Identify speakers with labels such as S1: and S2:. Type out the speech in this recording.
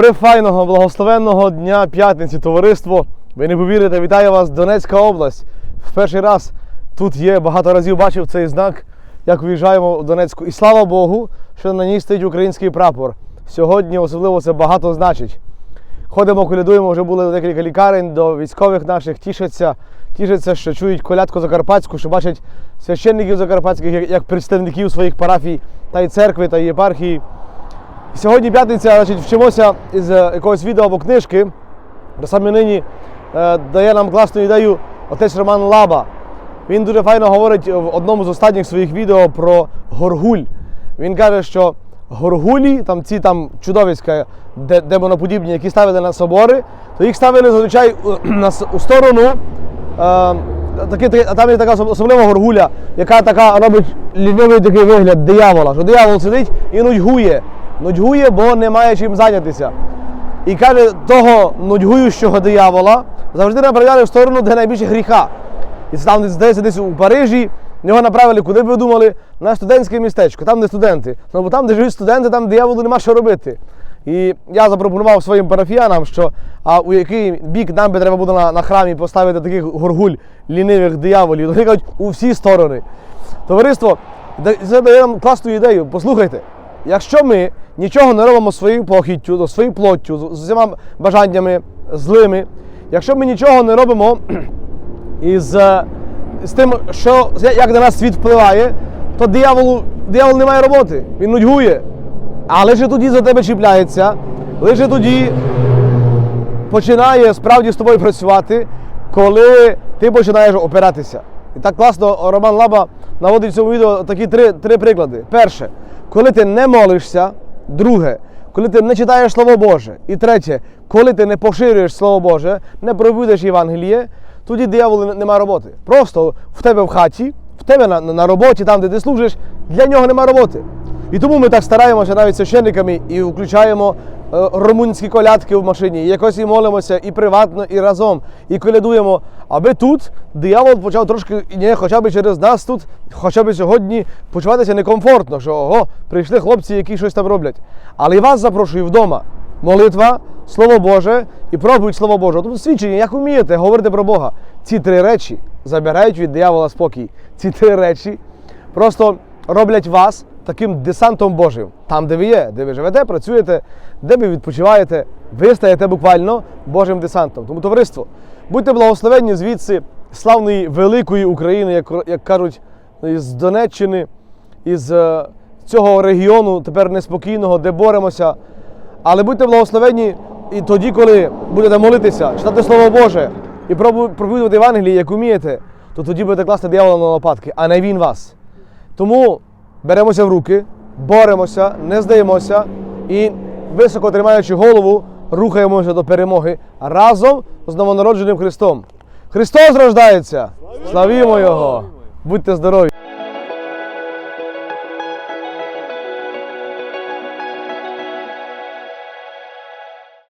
S1: Прифайного, благословенного дня п'ятниці, товариство. Ви не повірите, вітаю вас, Донецька область. В перший раз тут є, багато разів бачив цей знак, як виїжджаємо в Донецьку. І слава Богу, що на ній стоїть український прапор. Сьогодні особливо це багато значить. Ходимо, колядуємо, вже були декілька лікарень до військових наших, тішаться, тішаться, що чують колядку закарпатську, що бачать священників закарпатських як, представників своїх парафій та й церкви, та й єпархії. Сьогодні п'ятниця, значить, вчимося із е, якогось відео або книжки. Саме нині е, дає нам класну ідею отець Роман Лаба. Він дуже файно говорить в одному з останніх своїх відео про горгуль. Він каже, що горгулі, там ці там чудовиська, демоноподібні, які ставили на собори, то їх ставили зазвичай у- сторону. Е, таки, таки- а там є така особлива горгуля, яка така робить лінивий такий вигляд диявола, що диявол сидить і нудьгує. Нудьгує, бо немає чим зайнятися. І каже, того нудьгуючого диявола завжди направляли в сторону, де найбільше гріха. І це там десь, десь, у Парижі його направили, куди б ви думали, на студентське містечко, там де студенти. Ну бо там, де живуть студенти, там дияволу нема що робити. І я запропонував своїм парафіянам, що а у який бік нам би треба буде на, на храмі поставити таких горгуль лінивих дияволів. Вони кажуть, у всі сторони. Товариство, це дає нам класну ідею. Послухайте, якщо ми нічого не робимо своєю похіттю, своєю плоттю, з усіма бажаннями злими, якщо ми нічого не робимо із е, з тим, що як на нас світ впливає, то дияволу, диявол не має роботи, він нудьгує. А лише тоді за тебе чіпляється, лише тоді починає справді з тобою працювати, коли ти починаєш опиратися. І так класно Роман Лаба наводить в цьому відео такі три, три приклади. Перше, коли ти не молишся, друге, коли ти не читаєш Слово Боже. І третє, коли ти не поширюєш Слово Боже, не проводиш Євангеліє, тоді дияволу не- нема роботи. Просто в тебе в хаті, в тебе на, на роботі, там, де ти служиш, для нього нема роботи. І тому ми так стараємося навіть священниками і включаємо румунські колядки в машині, якось і молимося і приватно, і разом, і колядуємо. Аби тут диявол почав трошки, ні, хоча б через нас тут, хоча б сьогодні почуватися некомфортно, що ого, прийшли хлопці, які щось там роблять. Але і вас запрошую вдома. Молитва, Слово Боже і пробують Слово Боже. Тобто свідчення, як вмієте говорити про Бога. Ці три речі забирають від диявола спокій. Ці три речі просто роблять вас таким десантом Божим. Там, де ви є, де ви живете, працюєте, де ви відпочиваєте, ви стаєте буквально Божим десантом. Тому товариство, будьте благословенні звідси славної великої України, як, як кажуть, із Донеччини, із е, цього регіону тепер неспокійного, де боремося. Але будьте благословенні і тоді, коли будете молитися, читати Слово Боже і проповідувати Євангеліє, як умієте, то тоді будете класти диявола на лопатки, а не він вас. Тому беремося в руки, боремося, не здаємося і, високо тримаючи голову, рухаємося до перемоги разом з новонародженим Христом. Христос рождається! Славімо Його! Будьте здорові!